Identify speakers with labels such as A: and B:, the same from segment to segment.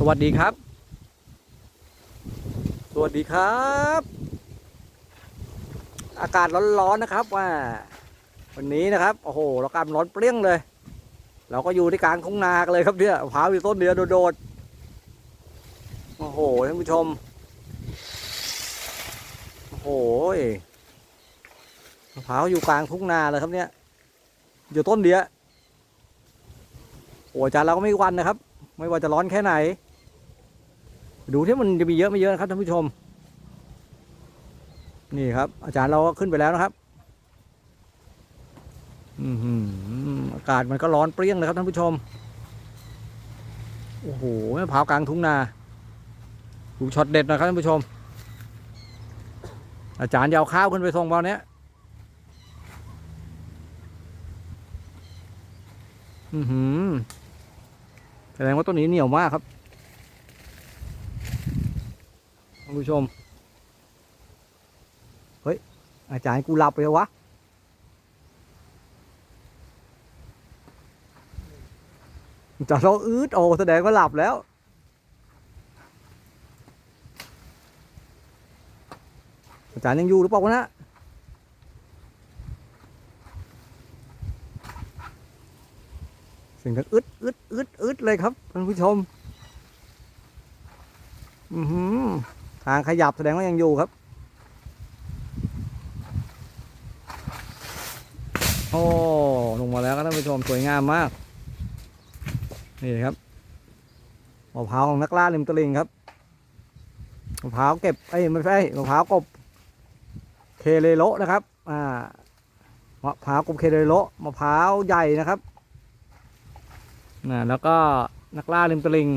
A: สวัสดีครับ สวัสดีครับ อากาศร้อนๆนะครับว่า วันนี้นะครับ โอ้โหเรากำร้อนเปรี้ยงเลย เราก็อยู่ที่กลางทุ่งนากันเลยครับเนี่ยมะพร้าวอยู่ต้นเดียวโดดๆโอ้โหท่านผู้ชม โอ้โหมะพร้าวอยู่กลางทุ่งนาเลยครับเนี่ย อยู่ต้นเดียวโอ้อาจารย์เราก็ไม่วันนะครับ ไม่ว่าจะร้อนแค่ไหน ดูที่มันจะมีเยอะไม่เยอะนะครับท่านผู้ชม นี่ครับ อาจารย์เราก็ขึ้นไปแล้วนะครับอือหือากาศมันก็ร้อนเปรี้ยงเลยครับท่านผู้ชม โอ้โหมะพร้าวกลางทุ่งนา ดูช็อตเด็ดนะครับท่านผู้ชม อาจารย์จะเอาข้าวขึ้นไปส่งเปล่าเนี้ยอือหือแสดงว่าต้นนี้เหนียวมากครับท่าน ผู้ชม เฮ้ย อาจารย์กูหลับไปแล้ววะอาจารย์เราอืดโอแสดงว่าหลับแล้ว อาจารย์ยังอยู่หรือเปล่าวะนะเสียงดังอึดอึดอึดอึดเลยครับท่านผู้ชมอือหือ ทางขยับแสดงว่ายังอยู่ครับ โอ้ลงมาแล้วครับท่านผู้ชมสวยงามมาก นี่ครับมะพร้าวของนักล่าริมตลิ่งครับมะพร้าวเก็บเอ้ไม่ใช่มะพร้าวกบเคเลโลนะครับ อ่ามะพร้าวกบเคเลโลมะพร้าวใหญ่นะครับนะแล้วก็นักล่าริมตลิ่ง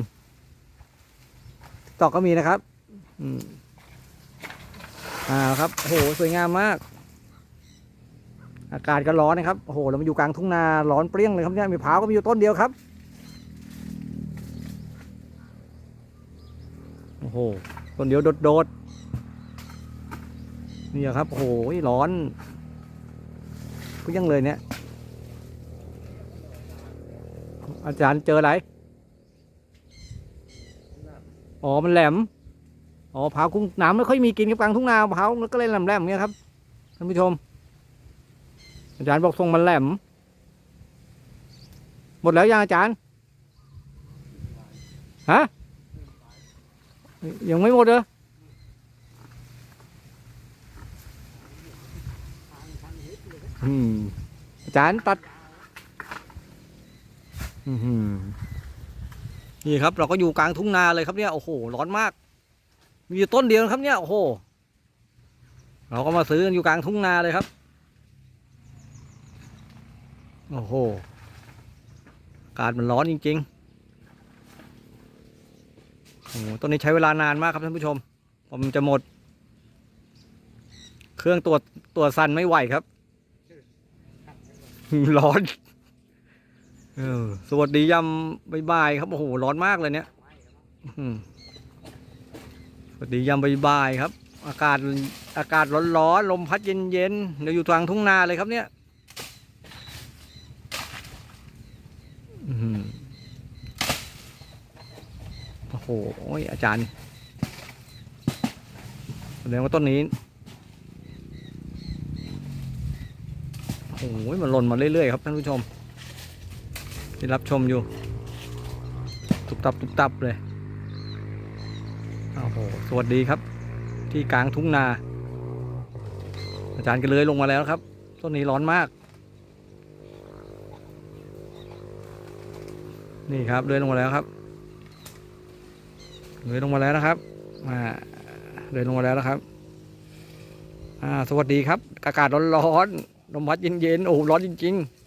A: ตอกก็มีนะครับ อืมอ่าครับโหสวยงามมาก อากาศก็ร้อนนะครับโหเรามาอยู่กลางทุ่งนาร้อนเปรี้ยงเลยครับเนี่ยมีมะพร้าก็มีอยู่ต้นเดียวครับโอ้โหต้นเดียวโดดๆนี่ครับโอ้โหร้อนก็ยังเลยเนี่ย อาจารย์เจออะไรอ๋อมันแหลม อ๋อมะพร้ากุ้งน้ำไม่ค่อยมีกินกับกลางทุ่งนามะพร้าวก็เลยแหลมๆอย่างเงี้ยครับท่านผู้ชม อาจารย์บอกทรงมันแหลม หมดแล้วยังอาจารย์ฮะยังไม่หมดเหรออืมอาจารย์ตัดนี่ครับ เราก็อยู่กลางทุ่งนาเลยครับเนี่ย โอ้โห ร้อนมาก มีอยู่ต้นเดียวครับเนี่ยโอ้โหเราก็มาซื้อกันอยู่กลางทุ่งนาเลยครับ โอ้โหอากาศมันร้อนจริงๆโอ้ต้นนี้ใช้เวลานานมากครับท่านผู้ชม ผมนจะหมด เครื่องตัวจตัวจสั่นไม่ไหวครับ ร้อน สวัสดียำบ่ายๆครับ โอ้โห ร้อนมากเลยเนี่ย สวัสดียำบ่ายครับ อากาศอากาศร้อนๆลมพัดเย็นๆเราอยู่กลางทุ่งนาเลยครับเนี่ยโอ้โหอาจารย์แสดงว่าต้นนี้โอ้โหมันหล่นมาเรื่อยๆครับท่านผู้ชมที่รับชมอยู่ ตุบตับตุบตับเลย โอ้โหสวัสดีครับ ที่กลางทุ่งนา อาจารย์ก็เลยลงมาแล้วครับ ต้นนี้ร้อนมาก นี่ครับเดินลงมาแล้วครับเดินลงมาแล้วนะครับอ่าเดินลงมาแล้วนะครับอ่าสวัสดีครับ อากาศร้อนๆลมพัดเย็นๆโอ้ร้อนจริง ๆ